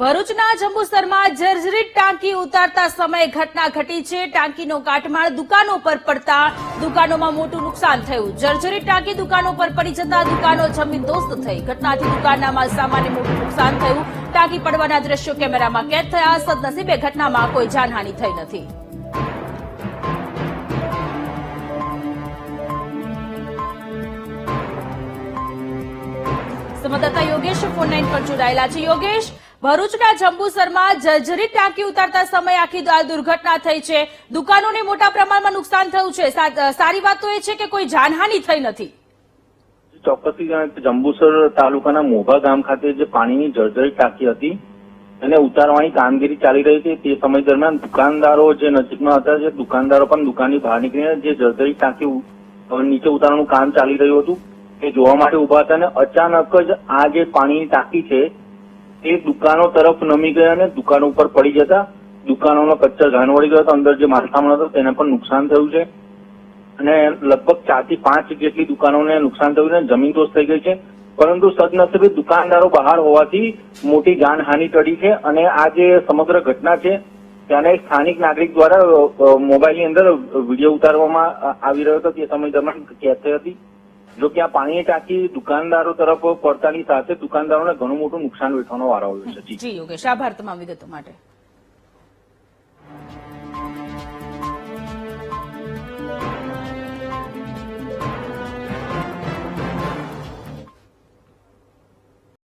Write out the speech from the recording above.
ભરૂચના જંબુસરમાં જર્જરિત ટાંકી ઉતારતા સમયે ઘટના ઘટી છે. ટાંકીનો કાટમાળ દુકાનો પર પડતા દુકાનોમાં મોટું નુકસાન થયું. જર્જરિત ટાંકી દુકાનો પર પડી જતા દુકાનો જમીનદોસ્ત થઈ. ઘટનાથી દુકાનના માલસામાનને મોટું નુકસાન થયું. ટાંકી પડવાના દ્રશ્યો કેમેરામાં કેદ થયા. સદનસીબે ઘટનામાં કોઈ જાનહાની થઈ નથી. સંવાદદાતા યોગેશ ફોન લાઈન પર જોડાયેલા છે. યોગેશ ભરૂચના જંબુસરમાં જર્જરી ટાંકી ઉતારતા સમયે આખી આ દુર્ઘટના થઈ છે. દુકાનોને મોટા પ્રમાણમાં નુકસાન થયું છે. સારી વાત તો એ છે કે કોઈ જાનહાની થઈ નથી. ચોક્કસથી જંબુસર તાલુકાના મોભા ગામ ખાતે જે પાણીની જર્જરી ટાંકી હતી એને ઉતારવાની કામગીરી ચાલી રહી હતી. તે સમય દરમિયાન દુકાનદારો જે નજીકમાં હતા, જે દુકાનદારો પણ દુકાનની બહાર નીકળીને જે જર્જરી ટાંકી નીચે ઉતારવાનું કામ ચાલી રહ્યું હતું, એ જોવા માટે ઊભા હતા અને અચાનક જ આ જે પાણીની ટાંકી છે તે દુકાનો તરફ નમી ગયા અને દુકાનો ઉપર પડી જતા દુકાનોનો કચ્છર ઘાણ વળી ગયો હતો. અંદર જે માલસામાન હતો તેને પણ નુકસાન થયું છે. અને લગભગ ચારથી પાંચ જેટલી દુકાનોને નુકસાન થયું છે જમીન દોષ થઈ ગઈ છે. પરંતુ સદનસીબે દુકાનદારો બહાર હોવાથી મોટી જાનહાનિ ટળી છે અને આ જે સમગ્ર ઘટના છે તેને સ્થાનિક નાગરિક દ્વારા મોબાઈલની અંદર વીડિયો ઉતારવામાં આવી રહ્યો હતો. તે સમય દરમિયાન કેદ થઈ હતી. જો કે આ પાણીની ટાંકી દુકાનદારો તરફ પડતાની સાથે દુકાનદારોને ઘણું મોટું નુકસાન વેઠવાનો વારો આવ્યો છે. જી. યોગેશ. આભાર તમામ વિગતો માટે.